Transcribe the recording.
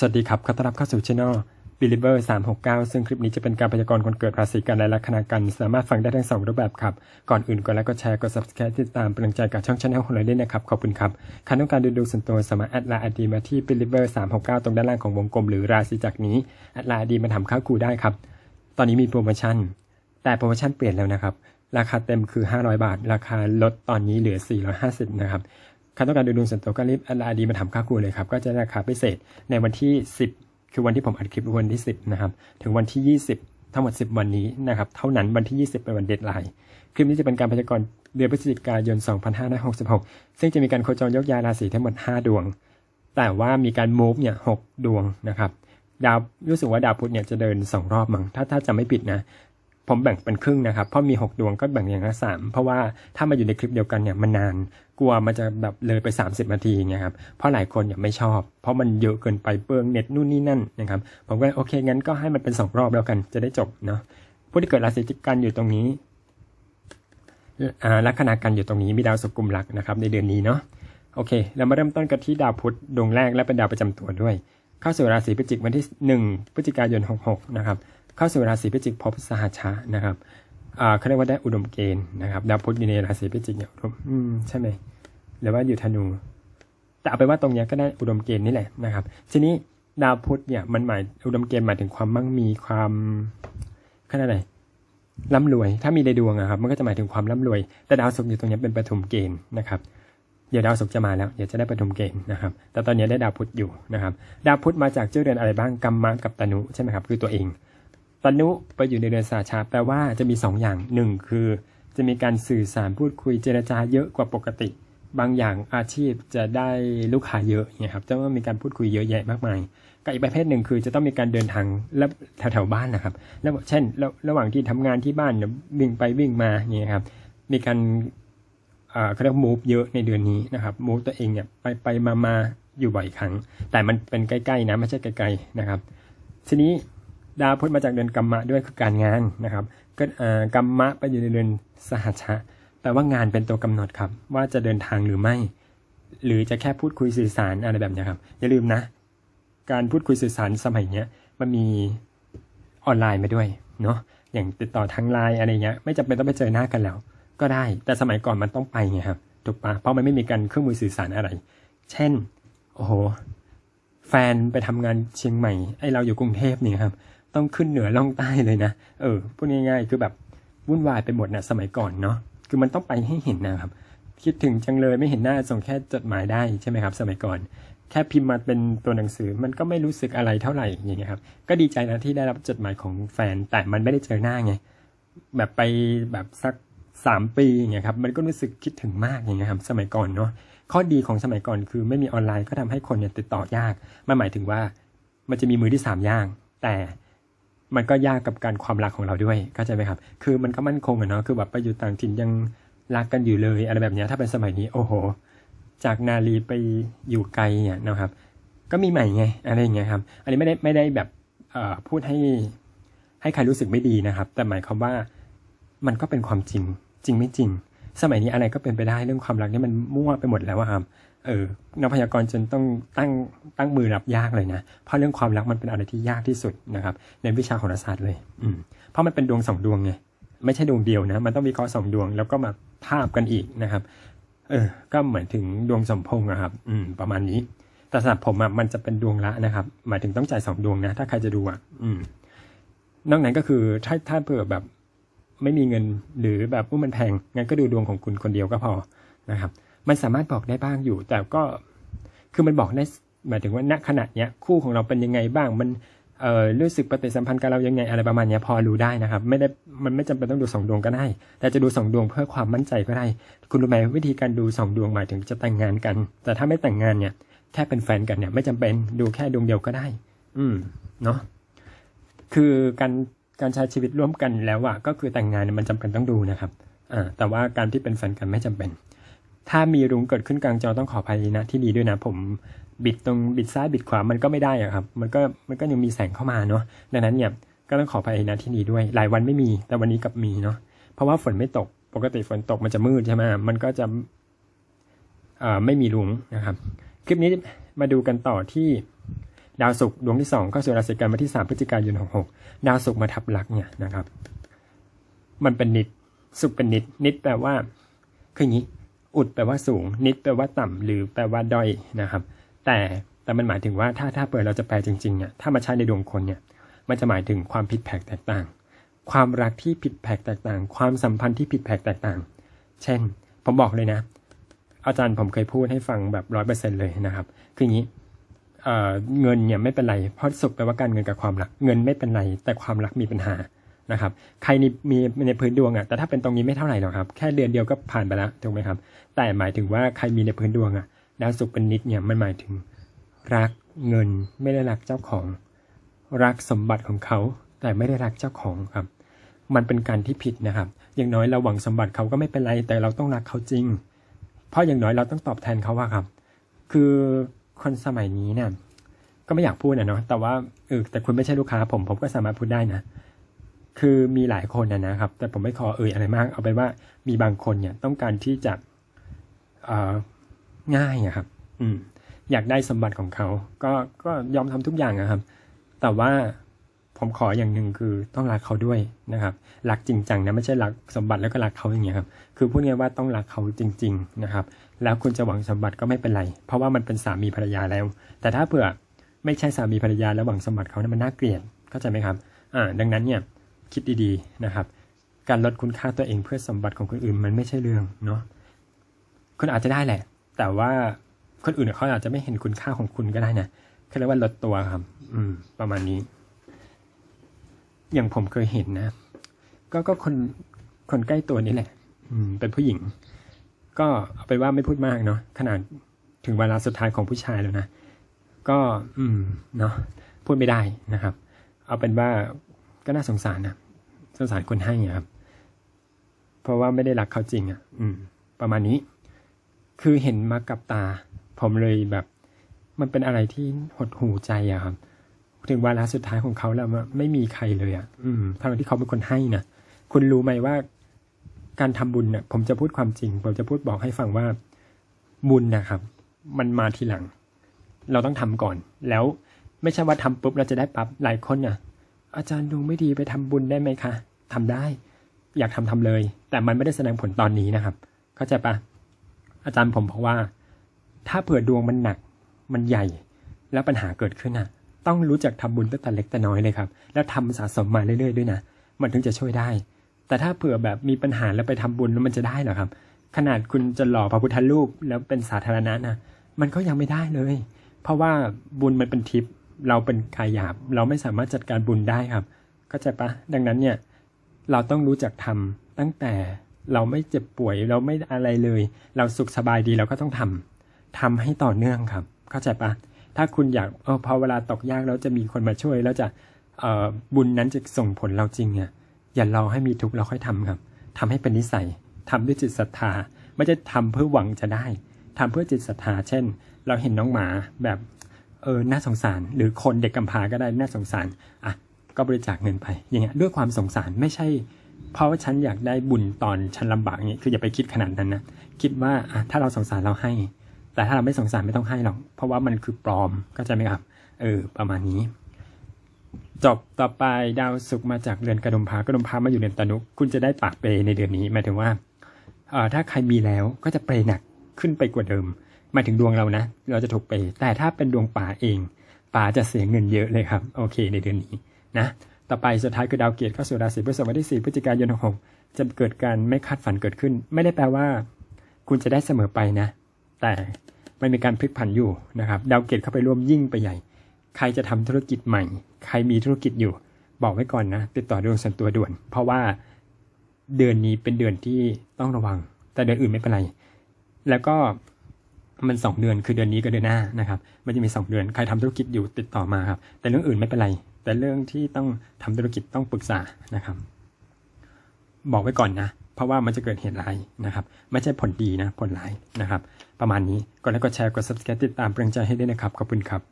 สวัสดีครับ ขอต้อนรับเข้าสู่ช่อง Believer 369 ซึ่งคลิปนี้จะเป็นการพยากรณ์คนเกิดราศีกันและลัคนากัน สามารถฟังได้ทั้งสองรูปแบบครับ ก่อนอื่นกดไลค์กดแชร์กด subscribe ติดตามเป็นกำลังใจกับช่องช anel ของเราด้วยนะครับ ขอบคุณครับใครต้องการดูดวงส่วนตัวสามารถแอดไลน์อดีมาที่ Believer 369 ตรงด้านล่างของวงกลมหรือราศีจักนี้แอดไลน์อดีมาทำข้าวคูได้ครับ ตอนนี้มีโปรโมชั่น แต่โปรโมชั่นเปลี่ยนแล้วนะครับ ราคาเต็มคือ 500 บาท ราคาลดตอนนี้เหลือ 450 นะครับ ครต้องการดูดวงส่วนตัวก็รีบอดไลน์ดีมาทำค่าครูเลยครับ ก็จะราคาพิเศษในวันที่ 10 คือวันที่ผมอัดคลิปวันที่ 10 นะครับ ถึงวันที่ 20 ทั้งหมด 10 วันนี้นะครับ เท่านั้นวันที่ 20 เป็นวันเดทไลน์ คลิปนี้จะเป็นการพยากรณ์เดือนพฤศจิกายน 2566 ซึ่งจะมีการโคจรยกย้ายราศีทั้งหมด 5 ดวง แต่ว่ามีการ move เนี่ยหกดวงนะครับ ดาวรู้สึกว่าดาวพุธเนี่ยจะเดิน 2 รอบมั้งถ้าถ้าจะไม่ผิดนะ ผมแบ่งเป็นครึ่งนะครับ เพราะมี 6 ดวงก็แบ่งอย่างละสามเพราะว่าถ้ามาอยู่ในคลิปเดียวกันเนี่ยมันนานกลัวมันจะแบบเลยไป 30 นาทีอย่างเงี้ยครับเพราะหลายคนเนี่ยไม่ชอบ เพราะมันเยอะเกินไปเปลืองเน็ตนู่นนี่นั่นนะครับผมก็โอเคงั้นก็ให้มันเป็น 2 รอบแล้วกันจะได้จบเนาะผู้ที่เกิดราศีกันอยู่ตรงนี้ลัคนากันอยู่ตรงนี้มีดาวสุกุมรักนะครับในเดือนนี้เนาะโอเค เรามาเริ่มต้นกันที่ดาวพุธดวงแรกและเป็นดาวประจำตัวด้วย เข้าสู่ราศีพิจิกวันที่ 1พฤศจิกายน 66 นะครับ เข้าสู่ราศีพิจิกพบสหัชชะนะครับอ่าเขาเรียกว่าได้อุดมเกณฑ์นะครับดาวพุธอยู่ในราศีพิจิกเนี่ยอืมใช่ไหมหรือว่าอยู่ธนู แต่เอาไปนว่าตรงนี้ก็ได้อุดมเกณฑ์นี่แหละนะครับ ทีนี้ดาวพุธเนี่ยมันหมายอุดมเกณฑ์หมายถึงความมั่งมีความขนาดไหนร่ำรวย ถ้ามีในดวงอะครับ มันก็จะหมายถึงความร่ำรวย แต่ดาวศุกร์อยู่ตรงนี้เป็นปฐมเกณฑ์นะครับเดี๋ยวดาวศุกร์จะมาแล้วเดี๋ยวจะได้ปฐมเกณฑ์นะครับ แต่ตอนนี้ได้ดาวพุธอยู่นะครับ ดาวพุธมาจากเจ้าเรือนอะไรบ้างกัมมะกับตนุใช่ไหมครับ คือตัวเอง ตนุไปอยู่ในเรือนสาชาแปลว่าจะมี 2 อย่างหนึ่งคือ จะมีการสื่อสารพูดคุยเจรจาเยอะกว่าปกติ บางอย่างอาชีพจะได้ลูกค้าเยอะเนี่ยครับจะต้องมีการพูดคุยเยอะแยะมากมายกับอีกประเภทหนึ่งคือจะต้องมีการเดินทางและแถวๆบ้านนะครับ แล้วเช่นระระหว่างที่ทำงานที่บ้านเนี่ยวิ่งไปวิ่งมาเนี่ยครับมีการอ่าเขาเรียกมูฟเยอะในเดือนนี้นะครับมูฟตัวเองเนี่ยไปไปมามาอยู่บ่อยครั้ง แต่มันเป็นใกล้ๆนะไม่ใช่ไกลๆนะครับ ทีนี้ ดาวพุธมาจากเดือนกัมมะด้วยคือการงานนะครับ ก็กัมมะไปอยู่ในเดือนสหัชะแปลว่างานเป็นตัวกำหนดครับ ว่าจะเดินทางหรือไม่ หรือจะแค่พูดคุยสื่อสารอะไรแบบนี้ครับอย่าลืมนะ การพูดคุยสื่อสารสมัยเนี้ยมันมีออนไลน์มาด้วยเนาะอย่างติดต่อทางไลน์อะไรเงี้ยไม่จำเป็นต้องไปเจอหน้ากันแล้ว ก็ได้แต่สมัยก่อนมันต้องไปไงครับถูกปะเพราะมันไม่มีการเครื่องมือสื่อสารอะไร เช่นโอ้โหแฟนไปทำงานเชียงใหม่ไอเราอยู่กรุงเทพนี่ครับ ต้องขึ้นเหนือล่องใต้เลยนะเออพูดง่ายๆคือแบบวุ่นวายไปหมดนะสมัยก่อนเนาะคือมันต้องไปให้เห็นนะครับ คิดถึงจังเลยไม่เห็นหน้าส่งแค่จดหมายได้ใช่ไหมครับ สมัยก่อน แค่พิมพ์มาเป็นตัวหนังสือมันก็ไม่รู้สึกอะไรเท่าไหร่อย่างเงี้ยครับ ก็ดีใจนะที่ได้รับจดหมายของแฟนแต่มันไม่ได้เจอหน้าไงแบบไปแบบสักสามปีอย่างเงี้ยครับมันก็รู้สึกคิดถึงมากอย่างเงี้ยครับสมัยก่อนเนาะข้อดีของสมัยก่อนคือไม่มีออนไลน์ก็ทำให้คนเนี่ยติดต่อยากมันหมายถึงว่ามันจะมีมือที่สามยากแต่ มันก็ยากกับการความรักของเราด้วยเข้าใจไหมครับ คือมันก็มั่นคงอะเนาะคือแบบไปอยู่ต่างถิ่นยังรักกันอยู่เลย อะไรแบบนี้ถ้าเป็นสมัยนี้โอ้โห จากนาลีไปอยู่ไกลเนี่ยนะครับ ก็มีใหม่ไงอะไรอย่างเงี้ยครับ อันนี้ไม่ได้ไม่ได้แบบเอ่อพูดให้ให้ใครรู้สึกไม่ดีนะครับ แต่หมายความว่ามันก็เป็นความจริงจริงไม่จริง สมัยนี้อะไรก็เป็นไปได้เรื่องความรักนี่มันมั่วไปหมดแล้วครับ เออนักพยากรณ์จนต้องตั้งตั้งมือรับยากเลยนะ เพราะเรื่องความรักมันเป็นอะไรที่ยากที่สุดนะครับ ในวิชาโหราศาสตร์เลย อืมเพราะมันเป็นดวงสองดวงไงไม่ใช่ดวงเดียวนะ มันต้องวิเคราะห์สองดวงแล้วก็มาทาบกันอีกนะครับ เออ ก็เหมือนถึงดวงสมพงษ์อะครับ อืม ประมาณนี้ แต่สำหรับผมอะมันจะเป็นดวงละนะครับ หมายถึงต้องจ่ายสองดวงนะ ถ้าใครจะดูอะอืม นอกนั้นก็คือถ้าถ้าเผื่อแบบไม่มีเงินหรือแบบว่ามันแพงงั้นก็ดูดวงของคุณคนเดียวก็พอนะครับ มันสามารถบอกได้บ้างอยู่ แต่ก็คือมันบอกได้หมายถึงว่าณขณะเนี้ยคู่ของเราเป็นยังไงบ้าง มันเอ่อรู้สึกปฏิสัมพันธ์กับเรายังไงอะไรประมาณเนี้ยพอรู้ได้นะครับ ไม่ได้มันไม่จำเป็นต้องดูสองดวงก็ได้ แต่จะดูสองดวงเพื่อความมั่นใจก็ได้ คุณรู้ไหมวิธีการดูสองดวงหมายถึงจะแต่งงานกัน แต่ถ้าไม่แต่งงานเนี่ยแค่เป็นแฟนกันเนี่ย ไม่จำเป็นดูแค่ดวงเดียวก็ได้ อืมเนาะคือการการใช้ชีวิตร่วมกันแล้วอะก็คือแต่งงานมันจำเป็นต้องดูนะครับอ่าแต่ว่าการที่เป็นแฟนกันไม่จำเป็น ถ้ามีรุ้งเกิดขึ้นกลางจอต้องขออภัยนะที่ดีด้วยนะ ผมบิดตรงบิดซ้ายบิดขวามันก็ไม่ได้อะครับ มันก็มันก็ยังมีแสงเข้ามาเนาะดังนั้นเนี่ยก็ต้องขออภัยนะที่ดีด้วย หลายวันไม่มีแต่วันนี้กับมีเนาะเพราะว่าฝนไม่ตกปกติฝนตกมันจะมืดใช่ไหมมันก็จะอ่าไม่มีรุ้งนะครับ คลิปนี้มาดูกันต่อที่ดาวศุกร์ดวงที่สองเข้าสู่ราศีกันวันที่ 3พฤศจิกายน66ดาวศุกร์มาทับลักเนี่ยนะครับ มันเป็นนิด สุขเป็นนิด นิดแปลว่าคืออย่างนี้ อุดแปลว่าสูง นิดแปลว่าต่ำหรือแปลว่าด้อยนะครับ แต่แต่มันหมายถึงว่าถ้าถ้าเปิดเราจะแปลจริงๆเนี่ยถ้ามาใช้ในดวงคนเนี่ยมันจะหมายถึงความผิดแผกแตกต่าง ความรักที่ผิดแผกแตกต่าง ความสัมพันธ์ที่ผิดแผกแตกต่าง เช่น ผมบอกเลยนะ อาจารย์ผมเคยพูดให้ฟังแบบร้อยเปอร์เซ็นเลยนะครับ คืออย่างนี้เเงินเนี่ยไม่เป็นไร เพราะสุขแปลว่าการเงินกับความรัก เงินไม่เป็นไร แต่ความรักมีปัญหา นะครับ ใครมีในพื้นดวงอะแต่ถ้าเป็นตรงนี้ไม่เท่าไหร่หรอกครับ แค่เดือนเดียวก็ผ่านไปแล้วถูกไหมครับ แต่หมายถึงว่าใครมีในพื้นดวงอะดาวศุกเป็นนิดเนี่ยมันหมายถึงรักเงินไม่ได้รักเจ้าของ รักสมบัติของเขา แต่ไม่ได้รักเจ้าของครับ มันเป็นการที่ผิดนะครับ อย่างน้อยเราหวังสมบัติเขาก็ไม่เป็นไร แต่เราต้องรักเขาจริง เพราะอย่างน้อยเราต้องตอบแทนเขาว่าครับ คือคนสมัยนี้เนี่ยก็ไม่อยากพูดนะเนาะแต่ว่าเออแต่คุณไม่ใช่ลูกค้าผมผมก็สามารถพูดได้นะ คือมีหลายคนนะนะครับ แต่ผมไม่ขอเอ่ยอะไรมาก เอาไปว่ามีบางคนเนี่ยต้องการที่จะง่ายอะครับ อืม อยากได้สมบัติของเขา ก็ก็ยอมทำทุกอย่างอะครับ แต่ว่าผมขออย่างหนึ่งคือต้องรักเขาด้วยนะครับ รักจริงจังนะไม่ใช่รักสมบัติแล้วก็รักเขาอย่างเงี้ยครับ คือพูดง่ายว่าต้องรักเขาจริง ๆนะครับ แล้วคุณจะหวังสมบัติก็ไม่เป็นไร เพราะว่ามันเป็นสามีภรรยาแล้ว แต่ถ้าเผื่อไม่ใช่สามีภรรยาแล้วหวังสมบัติเขาเนี่ยมันน่าเกลียดเข้าใจไหมครับ อ่า ดังนั้นเนี่ย คิดดีๆนะครับ การลดคุณค่าตัวเองเพื่อสมบัติของคนอื่นมันไม่ใช่เรื่องเนาะคุณอาจจะได้แหละ แต่ว่าคนอื่นเขาอาจจะไม่เห็นคุณค่าของคุณก็ได้นะเขาเรียกว่าลดตัวครับ อืม ประมาณนี้ อย่างผมเคยเห็นนะ ก็ก็คนคนใกล้ตัวนี่แหละ อืม เป็นผู้หญิง ก็เอาไปนว่าไม่พูดมากเนาะขนาดถึงเวลาสุดท้ายของผู้ชายแล้วนะก็ อืม เนาะพูดไม่ได้นะครับ เอาเป็นว่า ก็น่าสงสารนะสงสารคนให้ครับ เพราะว่าไม่ได้รักเขาจริงอะ อืม ประมาณนี้ คือเห็นมากับตา ผมเลยแบบ มันเป็นอะไรที่หดหูใจอะครับ ถึงวาระสุดท้ายของเขาแล้วไม่มีใครเลยอะอืมทั้งที่เขาเป็นคนให้นะคุณรู้ไหมว่าการทำบุญเนี่ยผมจะพูดความจริง ผมจะพูดบอกให้ฟังว่าบุญนะครับ มันมาทีหลัง เราต้องทำก่อน แล้วไม่ใช่ว่าทำปุ๊บเราจะได้ปั๊บหลายคนน่ะ อาจารย์ดวงไม่ดีไปทำบุญได้ไหมคะทำได้ อยากทำทำเลย แต่มันไม่ได้แสดงผลตอนนี้นะครับ เข้าใจปะอาจารย์ผมบอกว่า ถ้าเผื่อดวงมันหนัก มันใหญ่ แล้วปัญหาเกิดขึ้นน่ะ ต้องรู้จักทำบุญตั้งแต่เล็กแต่น้อยเลยครับ แล้วทำสะสมมาเรื่อยๆด้วยนะมันถึงจะช่วยได้ แต่ถ้าเผื่อแบบมีปัญหาแล้วไปทำบุญแล้วมันจะได้เหรอครับ ขนาดคุณจะหล่อพระพุทธรูปแล้วเป็นสาธารณะนะมันก็ยังไม่ได้เลย เพราะว่าบุญมันเป็นทิพย์ เราเป็นกายหยาบ เราไม่สามารถจัดการบุญได้ครับ เข้าใจปะดังนั้นเนี่ยเราต้องรู้จักทำตั้งแต่เราไม่เจ็บป่วยเราไม่อะไรเลย เราสุขสบายดีเราก็ต้องทำทำให้ต่อเนื่องครับ เข้าใจปะถ้าคุณอยากเออพอเวลาตกยากแล้วจะมีคนมาช่วยแล้วจะเอ่อบุญนั้นจะส่งผลเราจริงเนี่ยอย่ารอให้มีทุกข์เราค่อยทำครับทำให้เป็นนิสัยทำด้วยจิตศรัทธา ไม่ใช่ทำเพื่อหวังจะได้ทำเพื่อจิตศรัทธา เช่น เราเห็นน้องหมาแบบ เออน่าสงสาร หรือคนเด็กกำพร้าก็ได้น่าสงสารอะก็บริจาคเงินไปอย่างเงี้ยด้วยความสงสารไม่ใช่ เพราะว่าฉันอยากได้บุญตอนฉันลำบากอย่างเงี้ยคืออย่าไปคิดขนาดนั้นนะคิดว่าอะถ้าเราสงสารเราให้ แต่ถ้าเราไม่สงสารไม่ต้องให้หรอกเพราะว่ามันคือปลอมเข้าใจไหมครับ เออ ประมาณนี้ จบต่อไปดาวศุกมาจากเรือนกระดมพากระดมพามาอยู่เรือนตนุคุณจะได้ปากเปในเดือนนี้หมายถึงว่าเอ่อถ้าใครมีแล้วก็จะเปหนักขึ้นไปกว่าเดิม หมายถึงดวงเรานะ เราจะถูกเปแต่ถ้าเป็นดวงป่าเองป่าจะเสียเงินเยอะเลยครับ โอเค ในเดือนนี้นะต่อไปสุดท้ายคือดาวเกียรติเข้าสู่ราศีพฤษภวันที่4พฤศจิกายนหกจะเกิดการไม่คาดฝันเกิดขึ้น ไม่ได้แปลว่า คุณจะได้เสมอไปนะ แต่มันมีการพลิกผันอยู่นะครับดาวเกตเข้าไปร่วมยิ่งไปใหญ่ ใครจะทำธุรกิจใหม่ ใครมีธุรกิจอยู่ บอกไว้ก่อนนะ ติดต่อดวงส่วนตัวด่วน เพราะว่าเดือนนี้เป็นเดือนที่ต้องระวัง แต่เดือนอื่นไม่เป็นไร แล้วก็ มันสองเดือนคือเดือนนี้กับเดือนหน้านะครับมันจะมีสองเดือนใครทำธุรกิจอยู่ติดต่อมาครับแต่เรื่องอื่นไม่เป็นไร แต่เรื่องที่ต้องทำธุรกิจต้องปรึกษานะครับ บอกไว้ก่อนนะเพราะว่ามันจะเกิดเหตุร้ายนะครับ ไม่ใช่ผลดีนะผลร้ายนะครับ ประมาณนี้ก็แล้วก็แชร์กด subscribe ติดตามเป็นกำลังใจให้ด้วยนะครับขอบคุณครับ